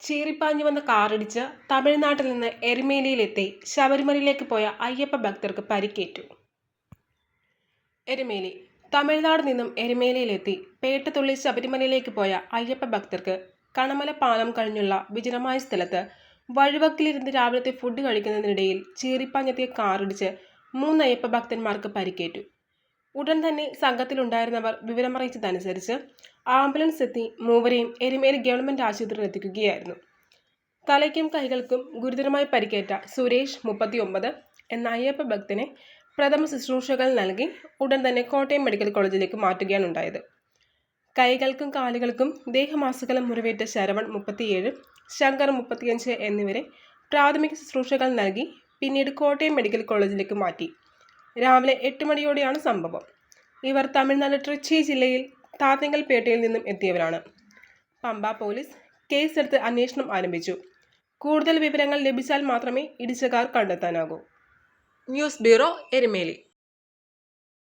ചീറിപ്പാഞ്ഞു വന്ന കാറിടിച്ച് തമിഴ്നാട്ടിൽ നിന്ന് എരുമേലിയിലെത്തി ശബരിമലയിലേക്ക് പോയ അയ്യപ്പ ഭക്തർക്ക് പരിക്കേറ്റു. എരുമേലി. തമിഴ്നാട് നിന്നും എരുമേലിയിലെത്തി പേട്ടത്തുള്ളി ശബരിമലയിലേക്ക് പോയ അയ്യപ്പ ഭക്തർക്ക് കണമല പാലം കഴിഞ്ഞുള്ള വിജനമായ സ്ഥലത്ത് വഴിവക്കിലിരുന്ന് രാവിലത്തെ ഫുഡ് കഴിക്കുന്നതിനിടയിൽ ചീറിപ്പാഞ്ഞെത്തിയ കാറിടിച്ച് മൂന്ന് അയ്യപ്പ ഭക്തന്മാർക്ക് പരിക്കേറ്റു. ഉടൻ തന്നെ സംഘത്തിലുണ്ടായിരുന്നവർ വിവരമറിയിച്ചതനുസരിച്ച് ആംബുലൻസ് എത്തി മൂവരെയും എരുമേലി ഗവൺമെന്റ് ആശുപത്രിയിൽ എത്തിക്കുകയായിരുന്നു. തലയ്ക്കും കൈകൾക്കും ഗുരുതരമായി പരിക്കേറ്റ സുരേഷ് മുപ്പത്തിയൊമ്പത് എന്ന അയ്യപ്പ ഭക്തനെ പ്രഥമ ശുശ്രൂഷകൾ നൽകി ഉടൻ തന്നെ കോട്ടയം മെഡിക്കൽ കോളേജിലേക്ക് മാറ്റുകയാണ് ഉണ്ടായത്. കൈകൾക്കും കാലുകൾക്കും ദേഹമാസകലം മുറിവേറ്റ ശരവൺ മുപ്പത്തിയേഴ് ശങ്കർ മുപ്പത്തിയഞ്ച് എന്നിവരെ പ്രാഥമിക ശുശ്രൂഷകൾ നൽകി പിന്നീട് കോട്ടയം മെഡിക്കൽ കോളേജിലേക്ക് മാറ്റി. രാവിലെ എട്ട് മണിയോടെയാണ് സംഭവം. ഇവർ തമിഴ്നാട് ട്രിച്ചി ജില്ലയിൽ താത്തിങ്കൽപേട്ടയിൽ നിന്നും എത്തിയവരാണ്. പമ്പ പോലീസ് കേസെടുത്ത് അന്വേഷണം ആരംഭിച്ചു. കൂടുതൽ വിവരങ്ങൾ ലഭിച്ചാൽ മാത്രമേ ഇടിച്ചക്കാർ കണ്ടെത്താനാകൂ. News bureau Erumeli.